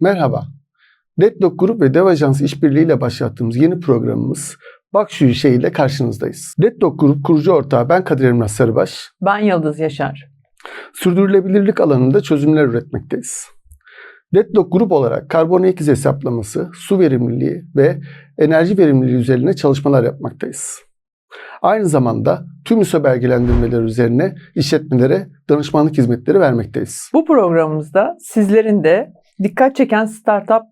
Merhaba. Deadlock Grup ve Dev Ajansı işbirliğiyle başlattığımız yeni programımız Bak Şu İşe ile karşınızdayız. Deadlock Grup kurucu ortağı ben Kadir Emrah Sarıbaş. Ben Yıldız Yaşar. Sürdürülebilirlik alanında çözümler üretmekteyiz. Deadlock Grup olarak karbon izi hesaplaması, su verimliliği ve enerji verimliliği üzerine çalışmalar yapmaktayız. Aynı zamanda tüm ISO belgelendirmeleri üzerine işletmelere danışmanlık hizmetleri vermekteyiz. Bu programımızda sizlerin de dikkat çeken startup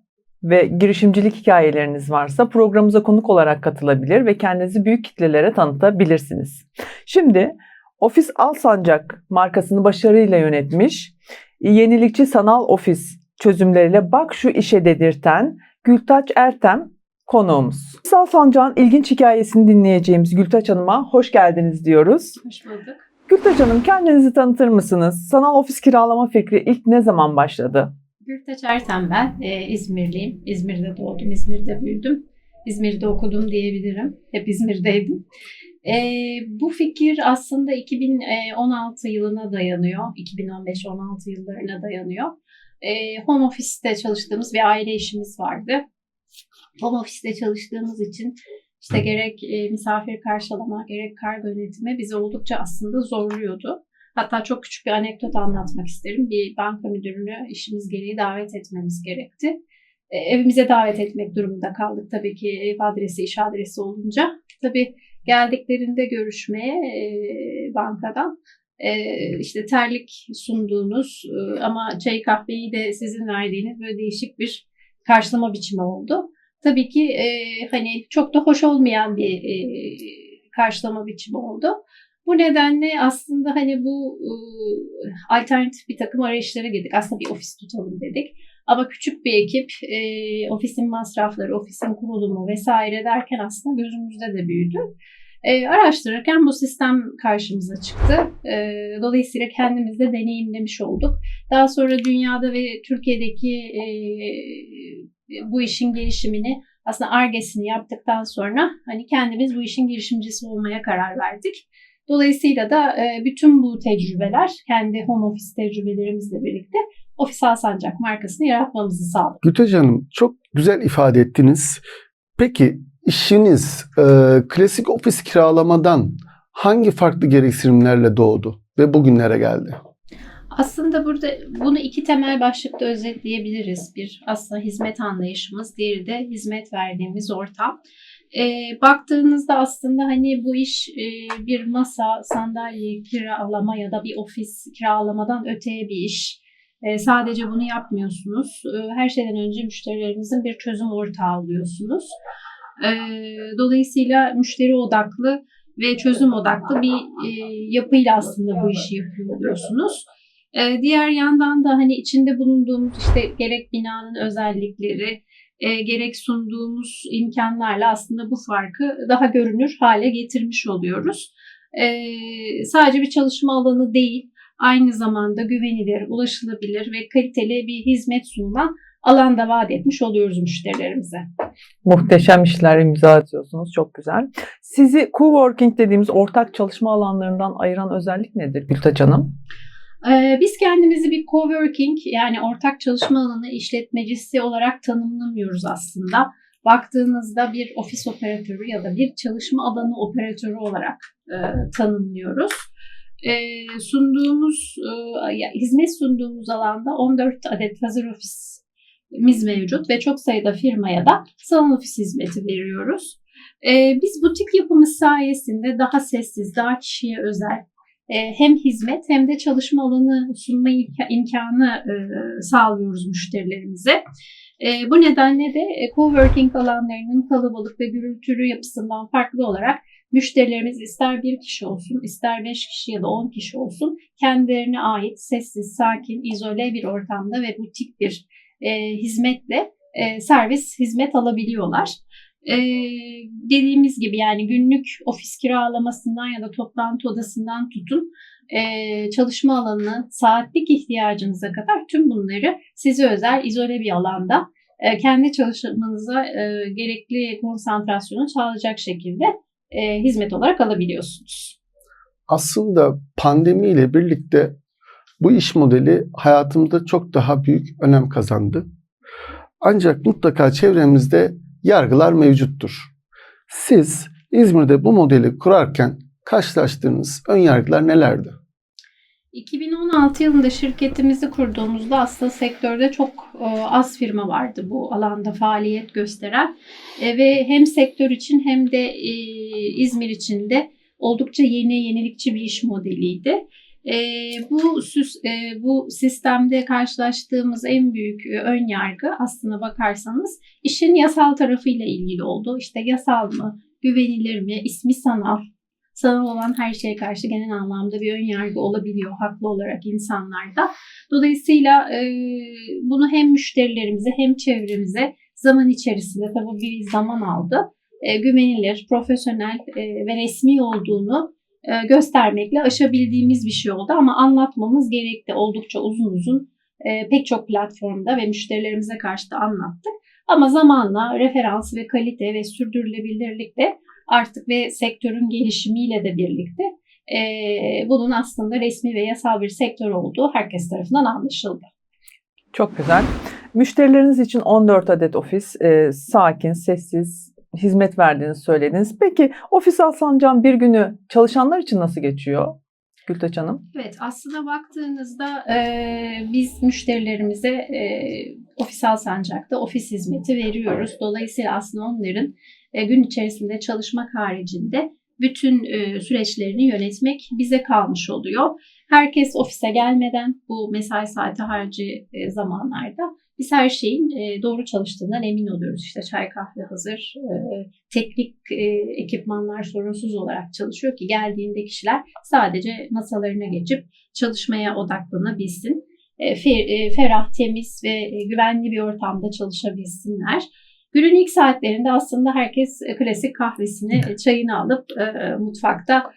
ve girişimcilik hikayeleriniz varsa programımıza konuk olarak katılabilir ve kendinizi büyük kitlelere tanıtabilirsiniz. Şimdi Ofis Alsancak markasını başarıyla yönetmiş, yenilikçi sanal ofis çözümleriyle bak şu işe dedirten Gültaç Ertem konuğumuz. Ofis Alsancak'ın ilginç hikayesini dinleyeceğimiz Gültaç Hanım'a hoş geldiniz diyoruz. Hoş bulduk. Gültaç Hanım kendinizi tanıtır mısınız? Sanal ofis kiralama fikri ilk ne zaman başladı? Gültaç Erten ben. Ee, İzmirliyim. İzmir'de doğdum, İzmir'de büyüdüm. İzmir'de okudum diyebilirim. Hep İzmir'deydim. Ee, bu fikir aslında 2016 yılına dayanıyor. 2015-16 yıllarına dayanıyor. Ee, home office'te çalıştığımız bir aile işimiz vardı. Home office'te çalıştığımız için işte gerek e, misafir karşılama, gerek kargo yönetimi bizi oldukça aslında zorluyordu. Hatta çok küçük bir anekdot anlatmak isterim. Bir banka müdürünü işimiz gereği davet etmemiz gerekti. E, evimize davet etmek durumunda kaldık tabii ki ev adresi, iş adresi olunca. Tabii geldiklerinde görüşmeye e, bankadan e, işte terlik sunduğunuz e, ama çay kahveyi de sizin verdiğiniz böyle değişik bir karşılama biçimi oldu. Tabii ki e, hani çok da hoş olmayan bir e, karşılama biçimi oldu. Bu nedenle aslında hani bu e, alternatif bir takım arayışlara girdik. Aslında bir ofis tutalım dedik. Ama küçük bir ekip, e, ofisin masrafları, ofisin kurulumu vesaire derken aslında gözümüzde de büyüdü. E, araştırırken bu sistem karşımıza çıktı. E, dolayısıyla kendimiz de deneyimlemiş olduk. Daha sonra dünyada ve Türkiye'deki e, bu işin gelişimini aslında argesini yaptıktan sonra hani kendimiz bu işin girişimcisi olmaya karar verdik. Dolayısıyla da e, bütün bu tecrübeler, kendi home office tecrübelerimizle birlikte Ofis Alsancak markasını yaratmamızı sağladı. Gülteç Hanım çok güzel ifade ettiniz. Peki işiniz e, klasik ofis kiralamadan hangi farklı gereksinimlerle doğdu ve bugünlere geldi? Aslında burada bunu iki temel başlıkta özetleyebiliriz. Bir aslında hizmet anlayışımız, diğeri de hizmet verdiğimiz ortam. E, baktığınızda aslında hani bu iş e, bir masa, sandalye kiralama ya da bir ofis kiralamadan öteye bir iş. E, sadece bunu yapmıyorsunuz. E, her şeyden önce müşterilerinizin bir çözüm ortağı oluyorsunuz. E, dolayısıyla müşteri odaklı ve çözüm odaklı bir e, yapıyla aslında bu işi yapıyor oluyorsunuz. E, diğer yandan da hani içinde bulunduğumuz işte gerek binanın özellikleri, e, gerek sunduğumuz imkanlarla aslında bu farkı daha görünür hale getirmiş oluyoruz. E, sadece bir çalışma alanı değil, aynı zamanda güvenilir, ulaşılabilir ve kaliteli bir hizmet sunulan alanda vaat etmiş oluyoruz müşterilerimize. Muhteşem işler imza atıyorsunuz. Çok güzel. Sizi coworking dediğimiz ortak çalışma alanlarından ayıran özellik nedir Gültaç Hanım? Ee, Biz kendimizi bir coworking yani ortak çalışma alanı işletmecisi olarak tanımlamıyoruz aslında. Baktığınızda bir ofis operatörü ya da bir çalışma alanı operatörü olarak e, tanımlıyoruz. E, sunduğumuz, e, hizmet sunduğumuz alanda 14 adet hazır ofisimiz mevcut ve çok sayıda firmaya da salon ofis hizmeti veriyoruz. E, biz butik yapımız sayesinde daha sessiz, daha kişiye özel, hem hizmet hem de çalışma alanı sunma imka- imkanı e, sağlıyoruz müşterilerimize. E, bu nedenle de e, coworking alanlarının kalabalık ve gürültülü yapısından farklı olarak müşterilerimiz ister bir kişi olsun, ister beş kişi ya da on kişi olsun kendilerine ait sessiz, sakin, izole bir ortamda ve butik bir e, hizmetle e, servis hizmet alabiliyorlar. Ee, dediğimiz gibi yani günlük ofis kiralamasından ya da toplantı odasından tutun e, çalışma alanına, saatlik ihtiyacınıza kadar tüm bunları size özel izole bir alanda e, kendi çalışmanıza e, gerekli konsantrasyonu sağlayacak şekilde e, hizmet olarak alabiliyorsunuz. Aslında pandemiyle birlikte bu iş modeli hayatımda çok daha büyük önem kazandı. Ancak mutlaka çevremizde yargılar mevcuttur. Siz İzmir'de bu modeli kurarken karşılaştığınız ön yargılar nelerdi? 2016 yılında şirketimizi kurduğumuzda aslında sektörde çok e, az firma vardı bu alanda faaliyet gösteren E, ve hem sektör için hem de e, İzmir için de oldukça yeni yenilikçi bir iş modeliydi. E, bu süs- e, bu sistemde karşılaştığımız en büyük e, ön yargı aslına bakarsanız işin yasal tarafıyla ilgili oldu. İşte yasal mı, güvenilir mi, ismi sanal, sanal olan her şeye karşı genel anlamda bir ön yargı olabiliyor haklı olarak insanlarda. Dolayısıyla e, bunu hem müşterilerimize hem çevremize zaman içerisinde tabii bir zaman aldı. E, güvenilir, profesyonel e, ve resmi olduğunu e, göstermekle aşabildiğimiz bir şey oldu ama anlatmamız gerekti. Oldukça uzun uzun e, pek çok platformda ve müşterilerimize karşı da anlattık. Ama zamanla referans ve kalite ve sürdürülebilirlikle artık ve sektörün gelişimiyle de birlikte e, bunun aslında resmi ve yasal bir sektör olduğu herkes tarafından anlaşıldı. Çok güzel. Müşterileriniz için 14 adet ofis, e, sakin, sessiz hizmet verdiğinizi söylediniz. Peki ofis Alsancak'ın bir günü çalışanlar için nasıl geçiyor? Gültaç Hanım. Evet aslında baktığınızda e, biz müşterilerimize e, ofis Alsancak'ta ofis hizmeti veriyoruz. Dolayısıyla aslında onların e, gün içerisinde çalışmak haricinde bütün e, süreçlerini yönetmek bize kalmış oluyor. Herkes ofise gelmeden bu mesai saati harici e, zamanlarda biz her şeyin e, doğru çalıştığından emin oluyoruz. İşte çay kahve hazır, e, teknik ekipmanlar sorunsuz olarak çalışıyor ki geldiğinde kişiler sadece masalarına geçip çalışmaya odaklanabilsin. Fe- ferah, temiz ve güvenli bir ortamda çalışabilsinler. Günün ilk saatlerinde aslında herkes klasik kahvesini, çayını alıp mutfakta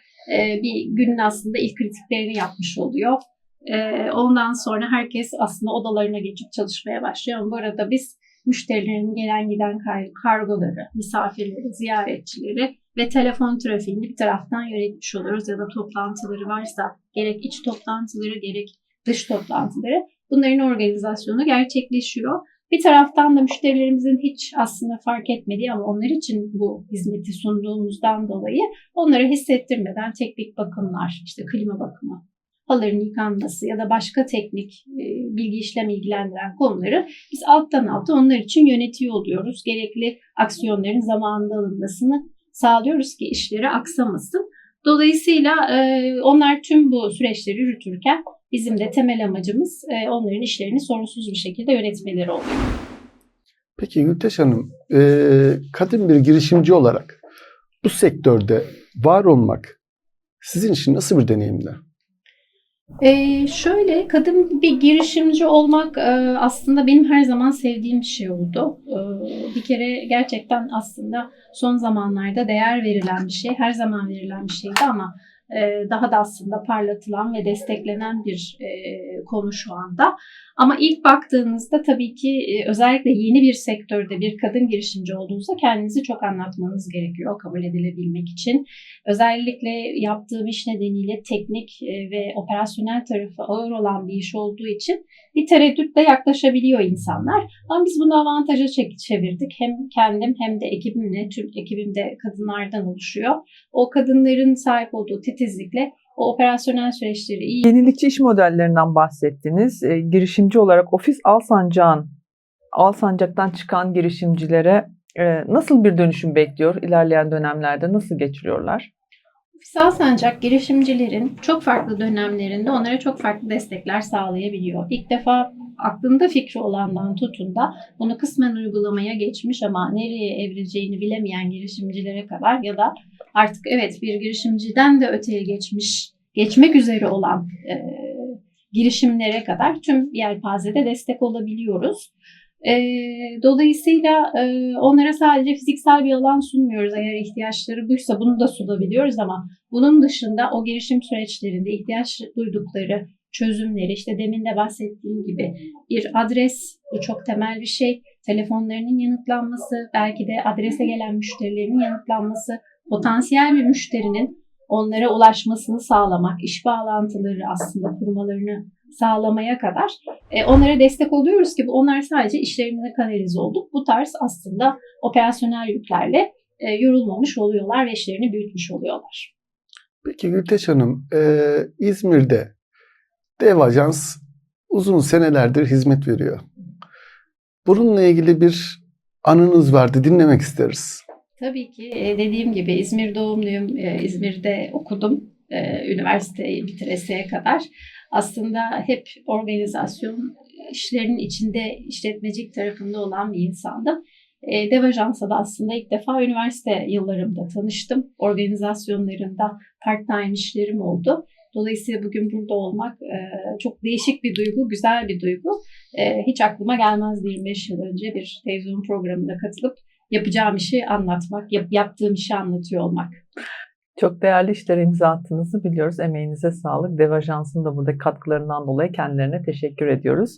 bir günün aslında ilk kritiklerini yapmış oluyor. E, ondan sonra herkes aslında odalarına geçip çalışmaya başlıyor. Ama bu arada biz müşterilerin gelen giden kar- kargoları, misafirleri, ziyaretçileri ve telefon trafiğini bir taraftan yönetmiş oluyoruz. Ya da toplantıları varsa gerek iç toplantıları gerek dış toplantıları bunların organizasyonu gerçekleşiyor. Bir taraftan da müşterilerimizin hiç aslında fark etmediği ama onlar için bu hizmeti sunduğumuzdan dolayı onlara hissettirmeden teknik bakımlar, işte klima bakımı, haların yıkanması ya da başka teknik e, bilgi işlem ilgilendiren konuları biz alttan alta onlar için yönetiyor oluyoruz. Gerekli aksiyonların zamanında alınmasını sağlıyoruz ki işleri aksamasın. Dolayısıyla e, onlar tüm bu süreçleri yürütürken bizim de temel amacımız e, onların işlerini sorunsuz bir şekilde yönetmeleri oluyor. Peki Gülteş Hanım, eee, kadın bir girişimci olarak bu sektörde var olmak sizin için nasıl bir deneyimdi? Ee, şöyle kadın bir girişimci olmak e, aslında benim her zaman sevdiğim bir şey oldu. Ee, bir kere gerçekten aslında son zamanlarda değer verilen bir şey, her zaman verilen bir şeydi ama e, daha da aslında parlatılan ve desteklenen bir e, konu şu anda. Ama ilk baktığınızda tabii ki e, özellikle yeni bir sektörde bir kadın girişimci olduğunuzda kendinizi çok anlatmanız gerekiyor kabul edilebilmek için. Özellikle yaptığım iş nedeniyle teknik e, ve operasyonel tarafı ağır olan bir iş olduğu için bir tereddütle yaklaşabiliyor insanlar. Ama biz bunu avantaja çevirdik. Hem kendim hem de ekibimle, tüm ekibim de kadınlardan oluşuyor. O kadınların sahip olduğu titizlikle o operasyonel süreçleri iyi Yenilikçi iş modellerinden bahsettiniz. E, girişimci olarak ofis Alsancak'ın Alsancak'tan çıkan girişimcilere e, nasıl bir dönüşüm bekliyor? İlerleyen dönemlerde nasıl geçiriyorlar? Ofisal Sancak girişimcilerin çok farklı dönemlerinde onlara çok farklı destekler sağlayabiliyor. İlk defa aklında fikri olandan tutun da bunu kısmen uygulamaya geçmiş ama nereye evrileceğini bilemeyen girişimcilere kadar ya da artık evet bir girişimciden de öteye geçmiş, geçmek üzere olan e, girişimlere kadar tüm yelpazede destek olabiliyoruz. E, dolayısıyla e, onlara sadece fiziksel bir alan sunmuyoruz. Eğer ihtiyaçları buysa bunu da sunabiliyoruz ama bunun dışında o girişim süreçlerinde ihtiyaç duydukları çözümleri işte demin de bahsettiğim gibi bir adres bu çok temel bir şey. Telefonlarının yanıtlanması, belki de adrese gelen müşterilerin yanıtlanması, potansiyel bir müşterinin onlara ulaşmasını sağlamak, iş bağlantıları aslında kurmalarını sağlamaya kadar e, onlara destek oluyoruz ki onlar sadece işlerine kanalize olup bu tarz aslında operasyonel yüklerle e, yorulmamış oluyorlar ve işlerini büyütmüş oluyorlar. Peki Gülteş Hanım, e, İzmir'de Dev Ajans uzun senelerdir hizmet veriyor. Bununla ilgili bir anınız vardı, dinlemek isteriz. Tabii ki e, dediğim gibi İzmir doğumluyum. E, İzmir'de okudum. E, Üniversiteyi bitireseye kadar. Aslında hep organizasyon işlerinin içinde işletmecilik tarafında olan bir insandım. Dev Ajans'a da aslında ilk defa üniversite yıllarımda tanıştım. Organizasyonlarında part-time işlerim oldu. Dolayısıyla bugün burada olmak e, çok değişik bir duygu, güzel bir duygu. E, hiç aklıma gelmezdi 25 yıl önce bir televizyon programında katılıp yapacağım işi anlatmak, yap, yaptığım işi anlatıyor olmak. Çok değerli işlere imza attığınızı biliyoruz. Emeğinize sağlık. Dev Ajans'ın da burada katkılarından dolayı kendilerine teşekkür ediyoruz.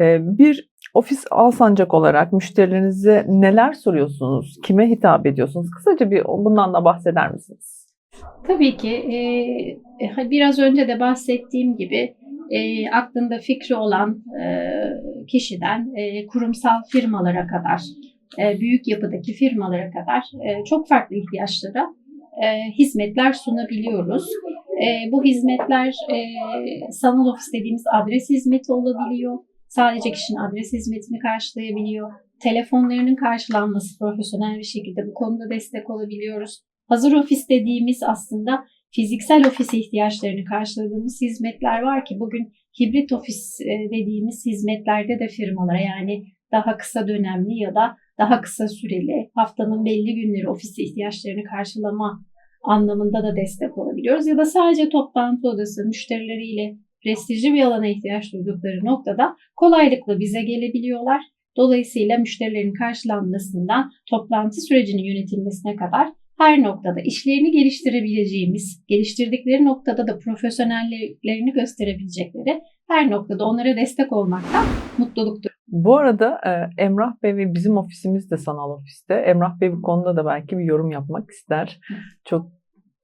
Ee, Bir ofis Alsancak olarak müşterilerinize neler soruyorsunuz? Kime hitap ediyorsunuz? Kısaca bir bundan da bahseder misiniz? Tabii ki e, biraz önce de bahsettiğim gibi e, aklında fikri olan e, kişiden e, kurumsal firmalara kadar, e, büyük yapıdaki firmalara kadar e, çok farklı ihtiyaçlara e, hizmetler sunabiliyoruz. E, bu hizmetler e, sanal ofis dediğimiz adres hizmeti olabiliyor. Sadece kişinin adres hizmetini karşılayabiliyor. Telefonlarının karşılanması profesyonel bir şekilde bu konuda destek olabiliyoruz. Hazır ofis dediğimiz aslında fiziksel ofis ihtiyaçlarını karşıladığımız hizmetler var ki bugün hibrit ofis e, dediğimiz hizmetlerde de firmalara yani daha kısa dönemli ya da daha kısa süreli haftanın belli günleri ofis ihtiyaçlarını karşılama anlamında da destek olabiliyoruz. Ya da sadece toplantı odası müşterileriyle prestijli bir alana ihtiyaç duydukları noktada kolaylıkla bize gelebiliyorlar. Dolayısıyla müşterilerin karşılanmasından toplantı sürecinin yönetilmesine kadar her noktada işlerini geliştirebileceğimiz, geliştirdikleri noktada da profesyonellerini gösterebilecekleri her noktada onlara destek olmaktan mutluluktur. Bu arada e, Emrah Bey ve bizim ofisimiz de sanal ofiste. Emrah Bey bu konuda da belki bir yorum yapmak ister. Çok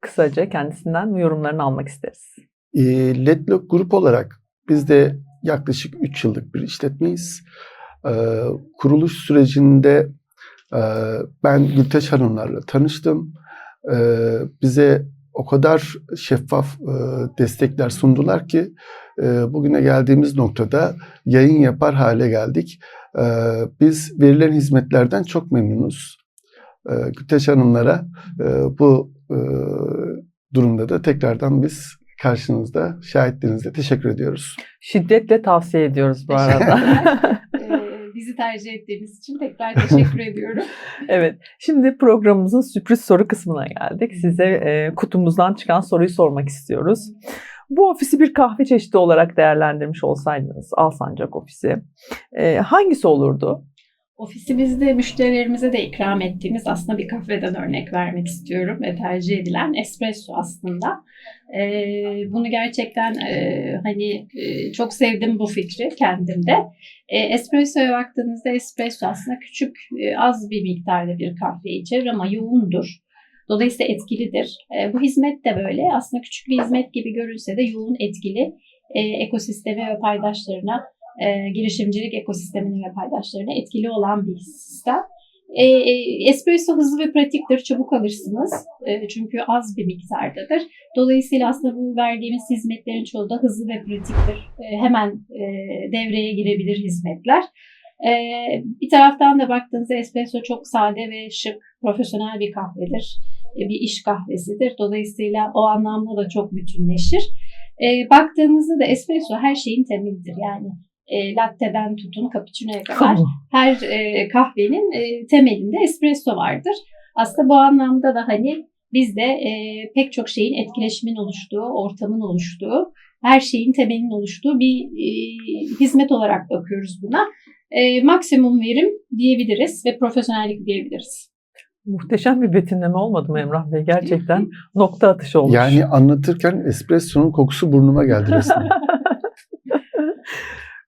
kısaca kendisinden yorumlarını almak isteriz. E, Ledlock grup olarak biz de yaklaşık 3 yıllık bir işletmeyiz. E, kuruluş sürecinde ben Gülteş Hanımlarla tanıştım. E, bize o kadar şeffaf e, destekler sundular ki e, bugüne geldiğimiz noktada yayın yapar hale geldik. E, biz verilen hizmetlerden çok memnunuz. Gülteş Hanımlara e, bu durumda da tekrardan biz karşınızda şahitlerinizle teşekkür ediyoruz. Şiddetle tavsiye ediyoruz bu arada. Bizi tercih ettiğiniz için tekrar teşekkür ediyorum. evet. Şimdi programımızın sürpriz soru kısmına geldik. Size e, kutumuzdan çıkan soruyu sormak istiyoruz. Bu ofisi bir kahve çeşidi olarak değerlendirmiş olsaydınız, Alsancak ofisi, e, hangisi olurdu? Ofisimizde müşterilerimize de ikram ettiğimiz aslında bir kahveden örnek vermek istiyorum ve tercih edilen espresso aslında. Ee, bunu gerçekten e, hani e, çok sevdim bu fikri kendimde. E, espresso'ya baktığınızda espresso aslında küçük e, az bir miktarda bir kahve içerir ama yoğundur. Dolayısıyla etkilidir. E, bu hizmet de böyle. Aslında küçük bir hizmet gibi görünse de yoğun etkili e, ekosisteme ve paydaşlarına e, girişimcilik ekosistemine ve paydaşlarına etkili olan bir sistem. E, e, espresso hızlı ve pratiktir, çabuk alırsınız e, çünkü az bir miktardadır. Dolayısıyla aslında bu verdiğimiz hizmetlerin çoğu da hızlı ve pratiktir. E, hemen e, devreye girebilir hizmetler. E, bir taraftan da baktığınızda espresso çok sade ve şık, profesyonel bir kahvedir. E, bir iş kahvesidir. Dolayısıyla o anlamda da çok bütünleşir. E, baktığınızda da espresso her şeyin temelidir. Yani e, latte'den tutun cappuccino'ya kadar her e, kahvenin e, temelinde espresso vardır. Aslında bu anlamda da hani biz de e, pek çok şeyin etkileşimin oluştuğu, ortamın oluştuğu, her şeyin temelinin oluştuğu bir e, hizmet olarak bakıyoruz buna. E, maksimum verim diyebiliriz ve profesyonellik diyebiliriz. Muhteşem bir betimleme olmadı mı Emrah Bey? Gerçekten nokta atışı olmuş. Yani anlatırken espresso'nun kokusu burnuma geldi resmen.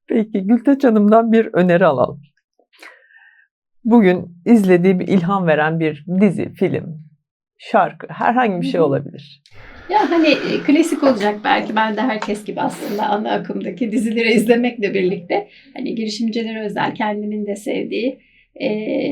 Peki Gülteç Hanım'dan bir öneri alalım. Bugün izlediği bir ilham veren bir dizi, film, şarkı, herhangi bir şey olabilir. Ya hani e, klasik olacak belki ben de herkes gibi aslında ana akımdaki dizileri izlemekle birlikte hani girişimcilere özel kendimin de sevdiği e,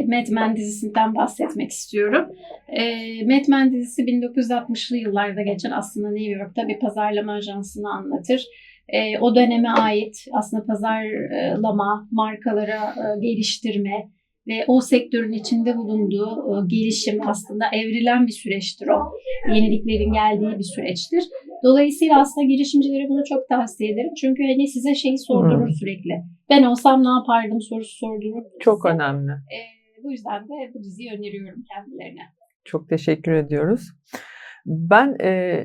Mad Men dizisinden bahsetmek istiyorum. E, Mad Men dizisi 1960'lı yıllarda geçen aslında New York'ta bir pazarlama ajansını anlatır. E, o döneme ait aslında pazarlama, markalara e, geliştirme ve o sektörün içinde bulunduğu e, gelişim aslında evrilen bir süreçtir o. Yeniliklerin geldiği bir süreçtir. Dolayısıyla aslında girişimcilere bunu çok tavsiye ederim. Çünkü hani size şeyi sordurur Hmm. sürekli. Ben olsam ne yapardım sorusu sordurur. Çok size. önemli. E, bu yüzden de bu diziyi öneriyorum kendilerine. Çok teşekkür ediyoruz. Ben e,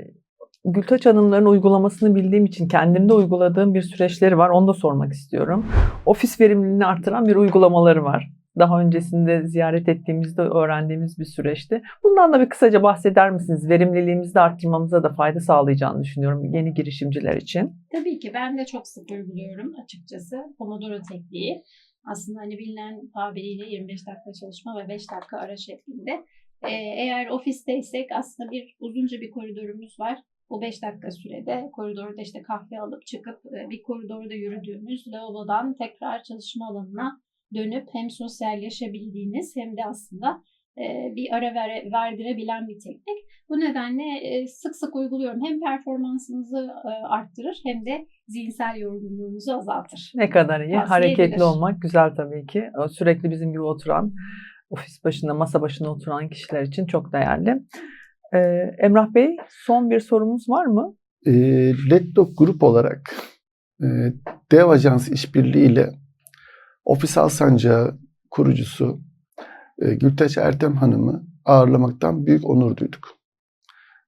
Gültaç Hanımların uygulamasını bildiğim için kendimde uyguladığım bir süreçleri var. Onu da sormak istiyorum. Ofis verimliliğini artıran bir uygulamaları var. Daha öncesinde ziyaret ettiğimizde öğrendiğimiz bir süreçti. Bundan da bir kısaca bahseder misiniz? Verimliliğimizi de arttırmamıza da fayda sağlayacağını düşünüyorum yeni girişimciler için. Tabii ki ben de çok sık uyguluyorum açıkçası. Pomodoro tekniği. Aslında hani bilinen tabiriyle 25 dakika çalışma ve 5 dakika ara şeklinde. Ee, eğer ofisteysek aslında bir uzunca bir koridorumuz var. O 5 dakika sürede koridorda işte kahve alıp çıkıp e, bir koridorda yürüdüğümüz lavabodan tekrar çalışma alanına dönüp hem sosyalleşebildiğiniz hem de aslında e, bir ara ver, verdirebilen bir teknik. Bu nedenle e, sık sık uyguluyorum. Hem performansınızı arttırır hem de zihinsel yorgunluğunuzu azaltır. Ne kadar iyi. Tavsiye Hareketli edilir. olmak güzel tabii ki. Sürekli bizim gibi oturan, ofis başında, masa başında oturan kişiler için çok değerli. Ee, Emrah Bey, son bir sorumuz var mı? E, Letdog Grup olarak e, Dev Ajans işbirliği ile Ofis Alsancağı kurucusu e, Gültaç Ertem Hanım'ı ağırlamaktan büyük onur duyduk.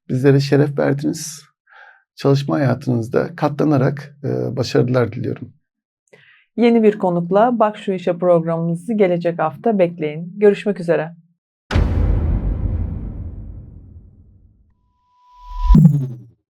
Bizlere şeref verdiniz. Çalışma hayatınızda katlanarak e, başarılar diliyorum. Yeni bir konukla Bak Şu İşe programımızı gelecek hafta bekleyin. Görüşmek üzere.